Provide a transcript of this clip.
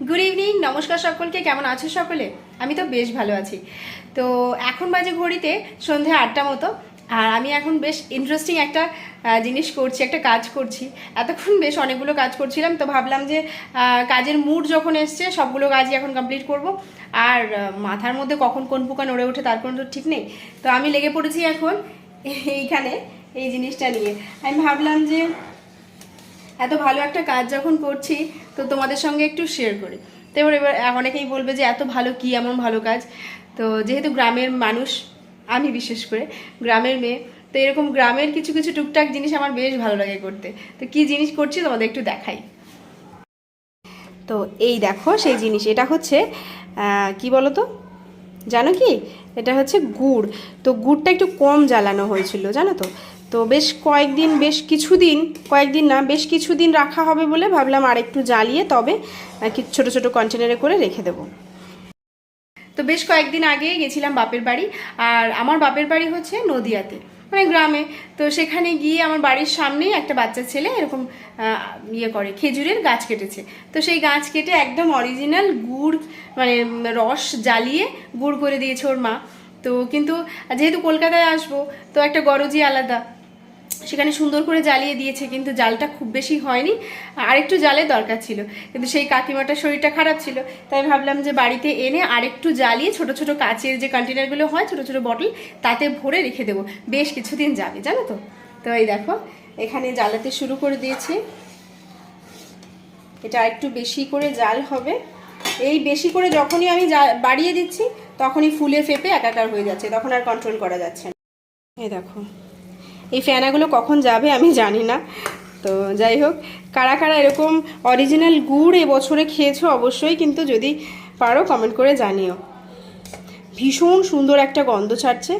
Good evening নমস্কার সকলকে, কেমন আছো সকলে? আমি তো বেশ ভালো আছি। তো এখন বাজে ঘড়িতে সন্ধে আটটা মতো, আর আমি এখন বেশ ইন্টারেস্টিং একটা জিনিস করছি, একটা কাজ করছি। এতক্ষণ বেশ অনেকগুলো কাজ করছিলাম, তো ভাবলাম যে কাজের মুড যখন এসছে, সবগুলো কাজই এখন কমপ্লিট করব। আর মাথার মধ্যে কখন কোন পোকা নড়ে ওঠে, তার কোনো তো ঠিক নেই। তো আমি লেগে পড়েছি এখন, এইখানে, এই জিনিসটা নিয়ে। আমি ভাবলাম যে এত ভালো একটা কাজ যখন করছি, তো তোমাদের সঙ্গে একটু শেয়ার করি। তো এবার এবার অনেকেই বলবে যে, এত ভালো কি? এমন ভালো কাজ? তো যেহেতু গ্রামের মানুষ, আমি বিশেষ করে, গ্রামের মেয়ে, তো এরকম গ্রামের কিছু কিছু টুকটাক জিনিস আমার বেশ ভালো লাগে করতে। তো কি জিনিস করছি তোমাদের একটু দেখাই। তো এই দেখো, সেই জিনিস। এটা হচ্ছে কি বলো তো জানো কি? এটা হচ্ছে গুড়। তো গুড়টা একটু কম জ্বালানো হয়েছিল, জানো তো? তো বেশ কয়েকদিন, বেশ কিছুদিন, কয়েকদিন না, বেশ কিছুদিন রাখা হবে বলে ভাবলাম আর একটু জ্বালিয়ে তবে ছোটো ছোটো কন্টেনারে করে রেখে দেবো। তো বেশ কয়েকদিন আগে গেছিলাম বাপের বাড়ি, আর আমার বাপের বাড়ি হচ্ছে নদিয়াতে মানে গ্রামে। তো সেখানে গিয়ে আমার বাড়ির সামনেই একটা বাচ্চা ছেলে এরকম ইয়ে করে, খেজুরের গাছ কেটেছে। তো সেই গাছ কেটে একদম অরিজিনাল গুড় মানে রস জ্বালিয়ে গুড় করে দিয়েছে ওর মা। তো কিন্তু যেহেতু কলকাতায় আসব, তো একটা গরজি আলাদা। সেখানে সুন্দর করে জ্বালিয়ে দিয়েছে, কিন্তু জালটা খুব বেশি হয়নি। আরেকটু জালের দরকার ছিল, কিন্তু সেই কাকিমাটার শরীরটা খারাপ ছিল। তাই ভাবলাম যে বাড়িতে এনে আরেকটু জ্বালিয়ে ছোট ছোট কাচের যে কন্টেনারগুলো হয়, ছোট ছোট বটল তাতে ভরে রেখে দেবো। বেশ কিছুদিন যাবে, জানো তো? তো এই দেখো, এখানে জ্বালাতে শুরু করে দিয়েছি। এটা একটু বেশি করে জাল হবে। এই বেশি করে যখনই আমি বাড়িয়ে দিচ্ছি, তখনই ফুলে ফেপে একাকার হয়ে যাচ্ছে, তখন আর কন্ট্রোল করা যাচ্ছে না। এই দেখো এই ফ্যানাগুলো কখন যাবে আমি জানি না। তো যাই হোক, কারা কারা এরকম অরিজিনাল গুড় এবছরে খেয়েছো অবশ্যই কিন্তু যদি পারো কমেন্ট করে জানিও। ভীষণ সুন্দর একটা গন্ধ ছাড়ছে।